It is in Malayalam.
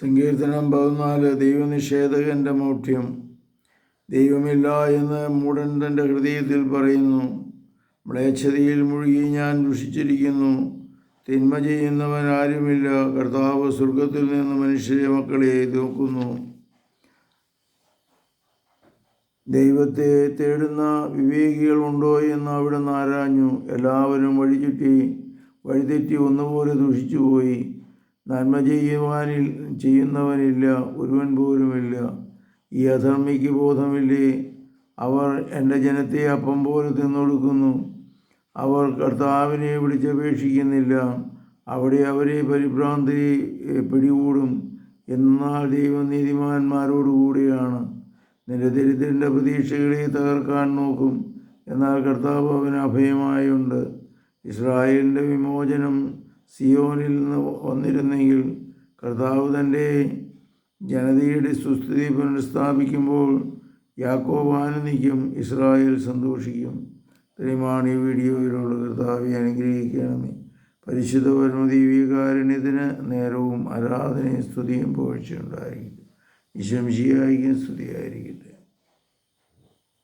സങ്കീർത്തനം പതിനാല് ദൈവനിഷേധകന്റെ മൗഢ്യം. ദൈവമില്ല എന്ന് മൂടൻ തന്റെ ഹൃദയത്തിൽ പറയുന്നു. മ്ലേച്ഛതയിൽ മുഴുകി ഞാൻ ദുഷിച്ചിരിക്കുന്നു. തിന്മ ചെയ്യുന്നവൻ ആരുമില്ല. കർത്താവ് സ്വർഗത്തിൽ നിന്ന് മനുഷ്യരെ മക്കളെ നോക്കുന്നു ദൈവത്തെ തേടുന്ന വിവേകികൾ ഉണ്ടോ എന്ന് അവിടെ ആരാഞ്ഞു. എല്ലാവരും വഴിചുറ്റി വഴിതെറ്റി ഒന്നുപോലെ ദുഷിച്ചുപോയി. നന്മ ചെയ്യുവാനിൽ ചെയ്യുന്നവനില്ല ഒരുവൻ പോലുമില്ല. ഈ അധർമ്മിക്ക് ബോധമില്ലേ? അവർ എന്റെ ജനത്തെ അപ്പം പോലെ തിന്നൊടുക്കുന്നു. അവർ കർത്താവിനെ വിളിച്ചപേക്ഷിക്കുന്നില്ല. അവിടെ അവരെ പരിഭ്രാന്തി പിടികൂടും. എന്നാൽ ദൈവം നീതിമാന്മാരോടുകൂടിയാണ് നിന്റെ ദരിദ്രന്റെ പ്രതീക്ഷകളെ തകർക്കാൻ നോക്കും. എന്നാൽ കർത്താവ് അവന് അഭയമായുണ്ട്. ഇസ്രായേലിന്റെ വിമോചനം സിയോനിൽ നിന്ന് വന്നിരുന്നെങ്കിൽ കർത്താവ് തന്റെ ജനതയുടെ സുസ്ഥിതി പുനഃസ്ഥാപിക്കുമ്പോൾ യാക്കോബ് ആനന്ദിക്കും ഇസ്രായേൽ സന്തോഷിക്കും. ഇത്രയുമാണ് ഈ വീഡിയോയിലുള്ള കർത്താവെ അനുഗ്രഹിക്കണമേ. പരിശുദ്ധ പരമദീവികാരുണ്യത്തിന് നേരവും ആരാധനയും സ്തുതിയും പോഴ്ചയുണ്ടായിരിക്കും വിശംശിയായിരിക്കും സ്തുതിയായിരിക്കട്ടെ.